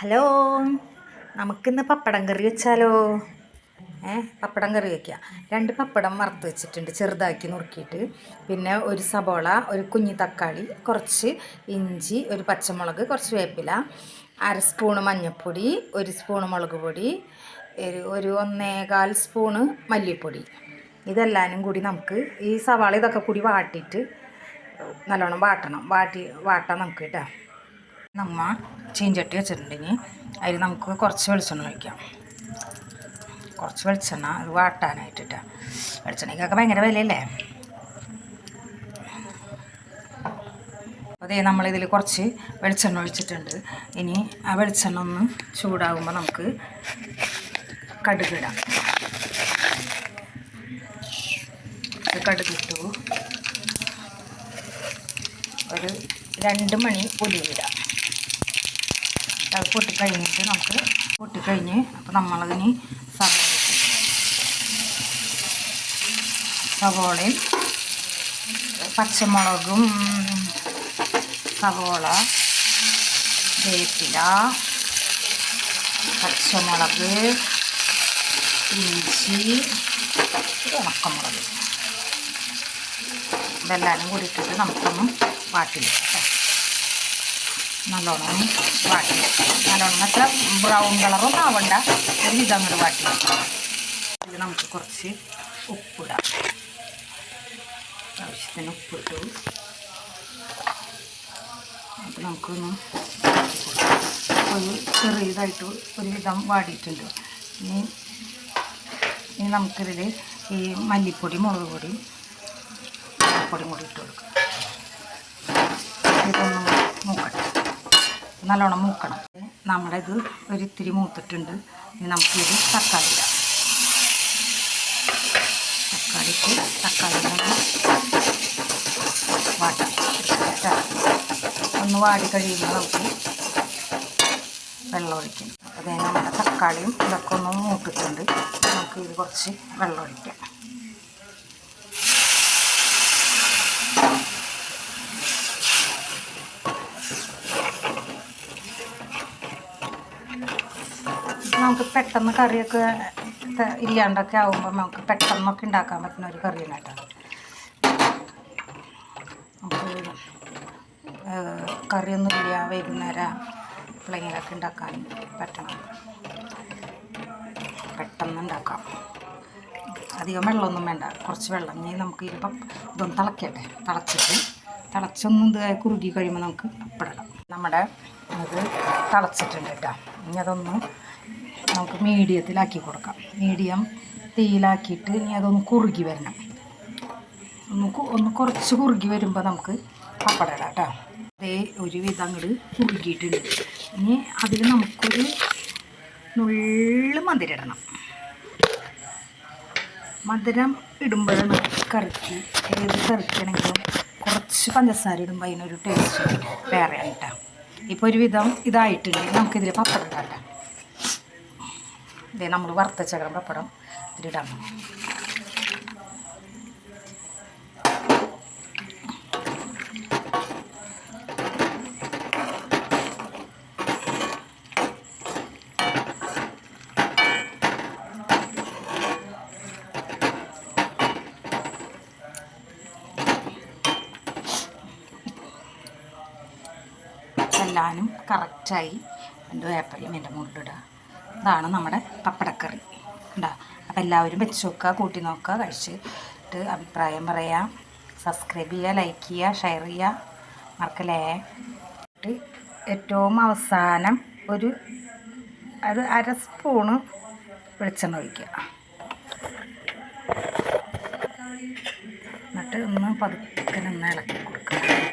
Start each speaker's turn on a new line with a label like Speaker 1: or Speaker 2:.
Speaker 1: Hello നമുക്കിന്ന് പപ്പടം കറി വെച്ചാലോ? ഏ പപ്പടം കറി വയ്ക്കുക രണ്ട് പപ്പടം വറുത്ത് വെച്ചിട്ടുണ്ട് ചെറുതാക്കി നുറുക്കിയിട്ട് പിന്നെ ഒരു സബോള ഒരു കുഞ്ഞി തക്കാളി കുറച്ച് ഇഞ്ചി ഒരു പച്ചമുളക് കുറച്ച് വേപ്പില അര സ്പൂണ് മഞ്ഞൾപ്പൊടി ഒരു സ്പൂണ് മുളക് പൊടി ഒരു ഒരു ഒന്നേകാൽ സ്പൂണ് മല്ലിപ്പൊടി. ഇതെല്ലാനും കൂടി നമുക്ക് ഈ സവാള ഇതൊക്കെ കൂടി വാട്ടിയിട്ട് നല്ലോണം വാട്ടണം. വാട്ടി വാട്ടാൻ നമുക്ക് കേട്ടോ. നമ്മ ചീഞ്ചട്ടി വെച്ചിട്ടുണ്ടെങ്കിൽ അതിൽ നമുക്ക് കുറച്ച് വെളിച്ചെണ്ണ ഒഴിക്കാം. കുറച്ച് വെളിച്ചെണ്ണ അത് വാട്ടാനായിട്ടിട്ട്. വെളിച്ചെണ്ണയ്ക്കൊക്കെ ഭയങ്കര വിലയല്ലേ? അതേ നമ്മളിതിൽ കുറച്ച് വെളിച്ചെണ്ണ ഒഴിച്ചിട്ടുണ്ട്. ഇനി ആ വെളിച്ചെണ്ണ ഒന്ന് ചൂടാകുമ്പോൾ നമുക്ക് കടുകിടാം കടുകിട്ടു ഒരു രണ്ട് മണി ഉലുവിടാം അത് പൊട്ടിക്കഴിഞ്ഞിട്ട് നമുക്ക് പൊട്ടിക്കഴിഞ്ഞ് അപ്പോൾ നമ്മളതിന് സവോള സവോളയും പച്ചമുളകും സവോള വേപ്പില പച്ചമുളക് ഇഞ്ചി ഉണക്കമുളക്. ഇതെല്ലാവരും കൂടി ഇട്ടിട്ട് നമുക്കൊന്ന് വാട്ടി വെക്കാം നല്ലോണം വാട്ടി. നല്ലോണം അത്ര ബ്രൗൺ കളറൊന്നും ആവണ്ട. ഒരു വിധം അങ്ങോട്ട് വാട്ടി. ഇതിൽ നമുക്ക് കുറച്ച് ഉപ്പിടാം. ആവശ്യത്തിന് ഉപ്പിട്ടു. അപ്പം നമുക്കൊന്ന് ഒരു ചെറിയതായിട്ട് ഒരു വിധം വാടിയിട്ടുണ്ട്. ഇനി ഇനി നമുക്കിതിൽ ഈ മല്ലിപ്പൊടി മുളക് പൊടി പൊടിയും കൂടി ഇട്ട് കൊടുക്കാം. ഇതൊന്ന് മൂക്കട്ടെ നല്ലോണം മൂക്കണം. നമ്മുടെ ഇത് ഒരിത്തിരി മൂത്തിട്ടുണ്ട്. ഇനി നമുക്കിത് തക്കാളി ഇടാം. തക്കാളിക്ക് തക്കാളി വാട്ടാം. ഒന്ന് വാടി കഴിയുമ്പോൾ നമുക്ക് വെള്ളം ഒഴിക്കണം അതേ നമ്മുടെ തക്കാളിയും ഇതൊക്കെ ഒന്ന് മൂത്തിട്ടുണ്ട്. നമുക്ക് ഇത് കുറച്ച് വെള്ളം ഒഴിക്കാം. നമുക്ക് പെട്ടെന്ന് കറിയൊക്കെ ഇല്ലാണ്ടൊക്കെ ആകുമ്പോൾ നമുക്ക് പെട്ടെന്നൊക്കെ ഉണ്ടാക്കാൻ പറ്റുന്ന ഒരു കറിയാണ് കേട്ടോ. നമുക്ക് ഏഹ്, കറിയൊന്നും ഇല്ല. വൈകുന്നേരം എപ്പോഴെങ്കിലൊക്കെ ഉണ്ടാക്കാൻ പറ്റണം. പെട്ടെന്ന് ഉണ്ടാക്കാം. അധികം വെള്ളമൊന്നും വേണ്ട. കുറച്ച് വെള്ളം. ഇനി നമുക്ക് ഇപ്പം ഇതൊന്ന് തിളക്കട്ടെ. തിളച്ചിട്ട് തിളച്ചൊന്നും ഇതായി കുറുകി കഴിയുമ്പോൾ നമുക്ക് അപ്പിടണം നമ്മുടെ ഇത് തിളച്ചിട്ടുണ്ട് കേട്ടോ. ഇനി അതൊന്ന് നമുക്ക് മീഡിയത്തിലാക്കി കൊടുക്കാം. മീഡിയം തീയിലാക്കിയിട്ട് ഇനി അതൊന്ന് കുറുകി വരണം. ഒന്ന് ഒന്ന് കുറച്ച് കുറുകി വരുമ്പോൾ നമുക്ക് പപ്പടം ഇടാം കേട്ടോ അതേ ഒരുവിധം അങ്ങോട്ട് കുറുകിയിട്ടുണ്ട്. ഇനി അതിൽ നമുക്കൊരു നുള്ളു മധുരം ഇടണം. മധുരം ഇടുമ്പോഴാണ് കറിക്ക് ഏത് കറിക്കാണെങ്കിലും കുറച്ച് പഞ്ചസാര ഇടുമ്പോൾ അതിനൊരു ടേസ്റ്റ് വേറെയാണ് കേട്ടോ ഇപ്പോൾ ഒരുവിധം ഇതായിട്ടുണ്ട്. നമുക്കിതിൽ പപ്പടം ഇടാം ഇതേ നമ്മൾ വറുത്ത ചകരം പപ്പടം ഇതിലിടണം എല്ലാനും കറക്റ്റായി എന്റെ വേപ്പലയും എന്റെ മുകളിലിടുക ഇതാണ് നമ്മുടെ പപ്പടക്കറി. ഉണ്ടോ അപ്പോൾ എല്ലാവരും വെച്ച് നോക്കുക കൂട്ടി നോക്കുക കഴിച്ചിട്ട് അഭിപ്രായം പറയാം. സബ്സ്ക്രൈബ് ചെയ്യുക ലൈക്ക് ചെയ്യുക ഷെയർ ചെയ്യുക. മറക്കലേ ഏറ്റവും അവസാനം ഒരു ഒരു അര സ്പൂണ് വെളിച്ചെണ്ണ ഒഴിക്കുക. എന്നിട്ട് ഒന്ന് പതുക്കെ നിന്ന് ഇളക്കി കൊടുക്കുക.